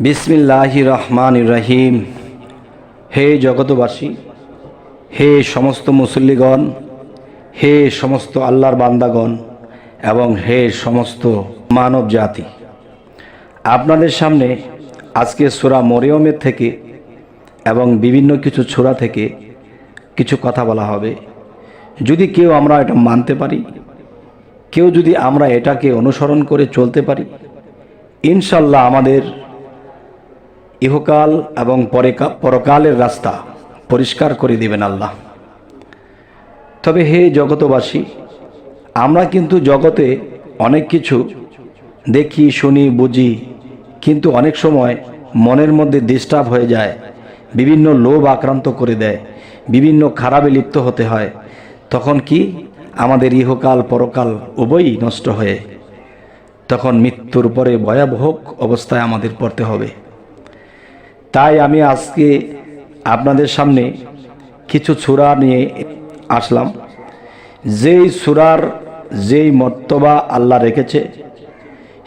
বিসমিল্লাহি রহমান রহিম। হে জগতবাসী হে সমস্ত মুসল্লিগণ, হে সমস্ত আল্লাহর বান্দাগণ এবং হে সমস্ত মানব জাতি আপনাদের সামনে আজকে সুরা মরিয়মের থেকে এবং বিভিন্ন কিছু ছোড়া থেকে কিছু কথা বলা হবে। যদি কেউ আমরা এটা মানতে পারি, কেউ যদি আমরা এটাকে অনুসরণ করে চলতে পারি ইনশাল্লাহ আমাদের ইহকাল এবং পরে পরকালের রাস্তা পরিষ্কার করে দিবেন আল্লাহ। তবে হে জগতবাসী, আমরা কিন্তু জগতে অনেক কিছু দেখি, শুনি, বুঝি, কিন্তু অনেক সময় মনের মধ্যে ডিস্টার্ব হয়ে যায়, বিভিন্ন লোভ আক্রান্ত করে দেয়, বিভিন্ন খারাপে লিপ্ত হতে হয়। তখন কি আমাদের ইহকাল, পরকাল উভয়ই নষ্ট হয়ে, তখন মৃত্যুর পরে ভয়াবহ অবস্থায় আমাদের পড়তে হবে। তাই আমি আজকে আপনাদের সামনে কিছু ছুরা নিয়ে আসলাম। যেই সুরার যেই মর্তবা আল্লাহ রেখেছে,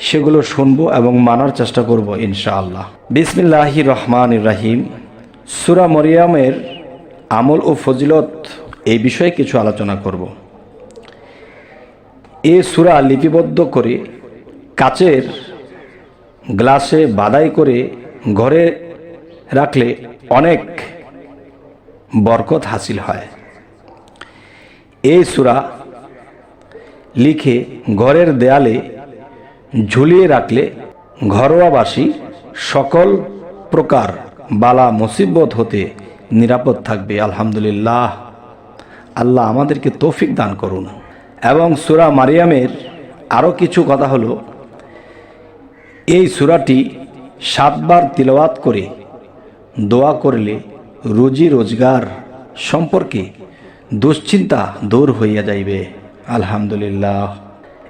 সেগুলো শুনব এবং মানার চেষ্টা করব ইনশাআল্লাহ। বিসমিল্লাহি রহমান রাহিম। সুরা মরিয়ামের আমল ও ফজিলত এই বিষয়ে কিছু আলোচনা করব। এ সুরা লিপিবদ্ধ করে কাচের গ্লাসে বাদাই করে ঘরে রাখলে অনেক বরকত হাসিল হয়। এই সুরা লিখে ঘরের দেয়ালে ঝুলিয়ে রাখলে ঘরোয়াবাসী সকল প্রকার বালা মুসিবত হতে নিরাপদ থাকবে। আলহামদুলিল্লাহ। আল্লাহ আমাদেরকে তৌফিক দান করুন। এবং সুরা মারিয়ামের আরও কিছু কথা হলো, এই সুরাটি সাতবার তিলওয়াত করে দোয়া করলে রুজি রোজগার সম্পর্কে দুশ্চিন্তা দূর হইয়া যাইবে। আলহামদুলিল্লাহ।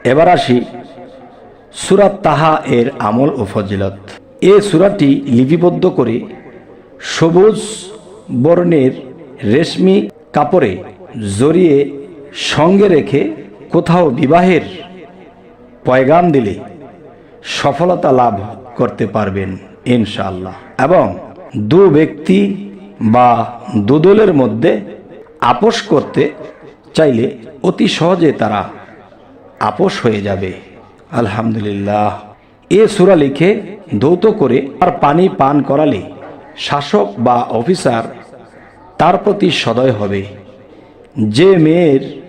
এবার আসি সুরাত তাহা এর আমল ও ফজিলত। এ সুরাটি লিপিবদ্ধ করে সবুজ বর্ণের রেশমি কাপড়ে জড়িয়ে সঙ্গে রেখে কোথাও বিবাহের পয়গাম দিলে সফলতা লাভ করতে পারবেন, ইনশাআল্লাহ। এবং দু ব্যক্তি বা দুদলের মধ্যে আপোষ করতে চাইলে অতি সহজে তারা আপোষ হয়ে যাবে। আলহামদুলিল্লাহ। এ সুরা লিখে ধৌত করে আর পানি পান করালে শাসক বা অফিসার তার প্রতি সদয় হবে। যে মেয়ের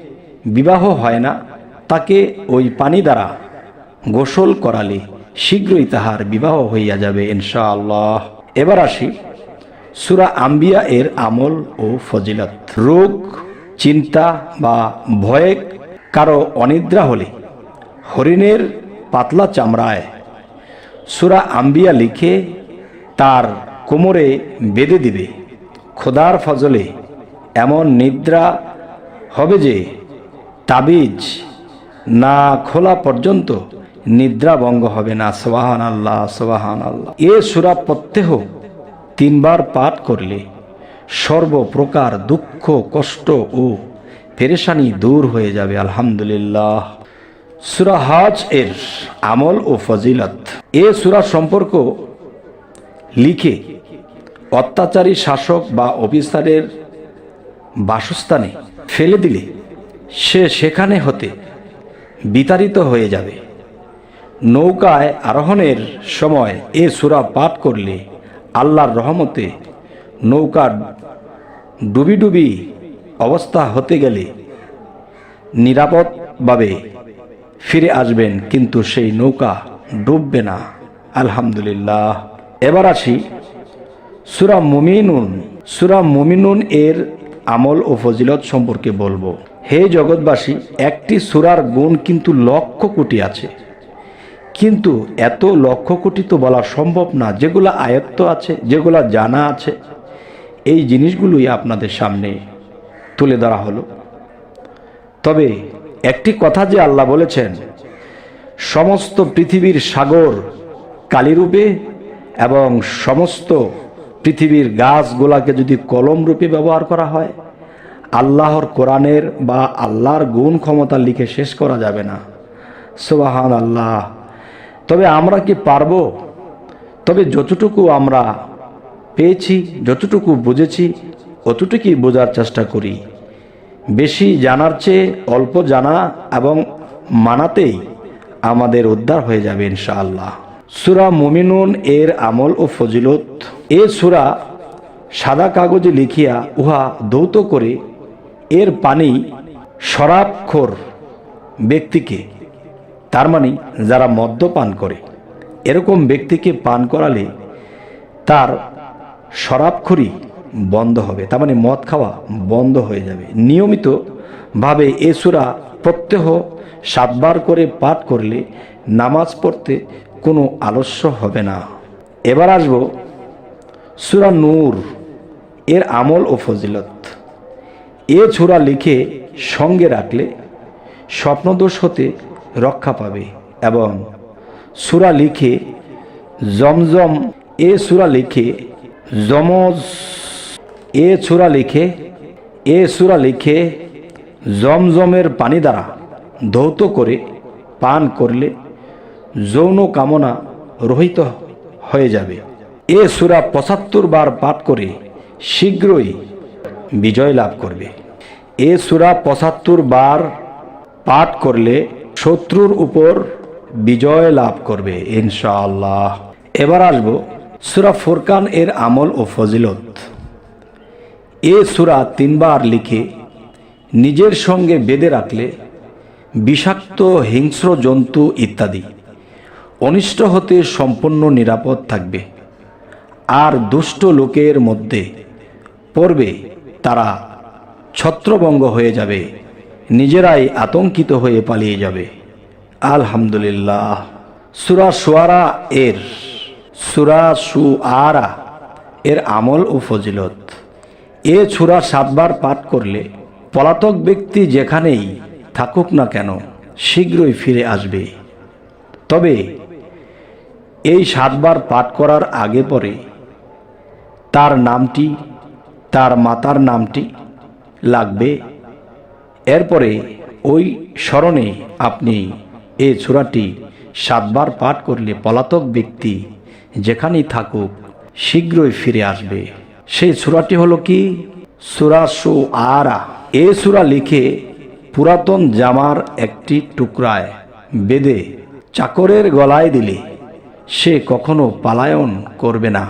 বিবাহ হয় না, তাকে ওই পানি দ্বারা গোসল করালে শীঘ্রই তাহার বিবাহ হইয়া যাবে ইনশাআল্লাহ। এবার আসি সুরা আম্বিয়া এর আমল ও ফজিলত। রোগ, চিন্তা বা ভয়ে কারও অনিদ্রা হলে হরিণের পাতলা চামড়ায় সুরা আম্বিয়া লিখে তার কোমরে বেঁধে দিবে। খোদার ফজলে এমন নিদ্রা হবে যে তাবিজ না খোলা পর্যন্ত নিদ্রা ভঙ্গ হবে না সোহান আল্লাহ সোহান আল্লাহ এ সুরা প্রত্যেহ তিনবার পাঠ করলে সর্বপ্রকার দুঃখ, কষ্ট ও পেরেশানি দূর হয়ে যাবে, আলহামদুলিল্লাহ। সুরা হজ এর আমল ও ফজিলত। এ সুরা সম্পর্ক লিখে অত্যাচারী শাসক বা অফিসারের বাসস্থানে ফেলে দিলে সে সেখানে হতে বিতাড়িত হয়ে যাবে। নৌকায় আরোহণের সময় এ সুরা পাঠ করলে আল্লাহর রহমতে নৌকা ডুবি ডুবি অবস্থা হতে গেলে নিরাপদভাবে ফিরে আসবেন, কিন্তু সেই নৌকা ডুববে না। আলহামদুলিল্লাহ। এবার আসি সুরা মুমিনুন। সুরা মুমিনুন এর আমল ও ফজিলত সম্পর্কে বলব। হে জগৎবাসী, একটি সুরার গুণ কিন্তু লক্ষ কোটি আছে। কিন্তু এত লক্ষ কোটি তো বলা সম্ভব না, যেগুলো আয়ত্ত আছে, যেগুলো জানা আছে, এই জিনিসগুলোই আপনাদের সামনে তুলে ধরা হলো। তবে একটি কথা যে আল্লাহ বলেছেন, সমস্ত পৃথিবীর সাগর কালিরূপে এবং সমস্ত পৃথিবীর গাছগুলাকে যদি কলম রূপে ব্যবহার করা হয়, আল্লাহর কোরআনের বা আল্লাহর গুণ ক্ষমতা লিখে শেষ করা যাবে না। সুবাহান আল্লাহ তবে আমরা কি পারব? তবে যতটুকু আমরা পেয়েছি, যতটুকু বুঝেছি, অতটুকুই বোঝার চেষ্টা করি। বেশি জানার চেয়ে অল্প জানা এবং মানাতেই আমাদের উদ্ধার হয়ে যাবে ইনশাআল্লাহ। সুরা মুমিনুন এর আমল ও ফজিলত। এ সুরা সাদা কাগজে লিখিয়া উহা দৌত করে এর পানি শরাবখোর ব্যক্তিকে তার মানে যারা মদ্যপান করে, এরকম ব্যক্তিকে পান করালে তার শরাবখুরি বন্ধ হবে, তার মানে মদ খাওয়া বন্ধ হয়ে যাবে। নিয়মিত ভাবে এ সুরা প্রত্যহ সাতবার করে পাঠ করলে নামাজ পড়তে কোনো আলস্য হবে না। এবার আসব সুরা নূর, এর আমল ও ফজিলত। এ ছোড়া লিখে সঙ্গে রাখলে স্বপ্নদোষ হতে রক্ষা পাবে এবং সুরা লিখে, জমজম এ সুরা লিখে, জমজ এ সুরা লিখে, এ সুরা লিখে, জমজমের পানি দ্বারা ধৌত করে, পান করলে যৌন কামনা রহিত হয়ে যাবে। এ সুরা পঁচাত্তর বার পাঠ করে শীঘ্রই বিজয় লাভ করবে। এ সুরা পঁচাত্তর বার পাঠ করলে শত্রুর উপর বিজয় লাভ করবে, ইনশাআল্লাহ। এবার আসব সুরা ফুরকান এর আমল ও ফজিলত। এ সুরা তিনবার লিখে নিজের সঙ্গে বেঁধে রাখলে বিষাক্ত, হিংস্র জন্তু ইত্যাদি অনিষ্ট হতে সম্পূর্ণ নিরাপদ থাকবে। আর দুষ্ট লোকের মধ্যে পড়বে তারা ছত্রভঙ্গ হয়ে যাবে। নিজেরাই আতঙ্কিত হয়ে পালিয়ে যাবে। আলহামদুলিল্লাহ। সুরা সুয়ারা এর, সুরা সু আরা এর আমল ও ফজিলত। এ সুরা সাতবার পাঠ করলে পলাতক ব্যক্তি যেখানেই থাকুক না কেন শীঘ্রই ফিরে আসবে। তবে এই সাতবার পাঠ করার আগে পরে তার নামটি, তার মাতার নামটি লাগবে এরপরে ওই স্মরণে আপনি এ সুরাটি সাতবার পাঠ করলে পলাতক ব্যক্তি যেখানেই থাকুক শীঘ্রই ফিরে আসবে। সেই সুরাটি হলো কি? সুরা সু আরা এ সুরা লিখে পুরাতন জামার একটি টুকরায় বেঁধে চাকরের গলায় দিলে সে কখনো পালায়ন করবে না।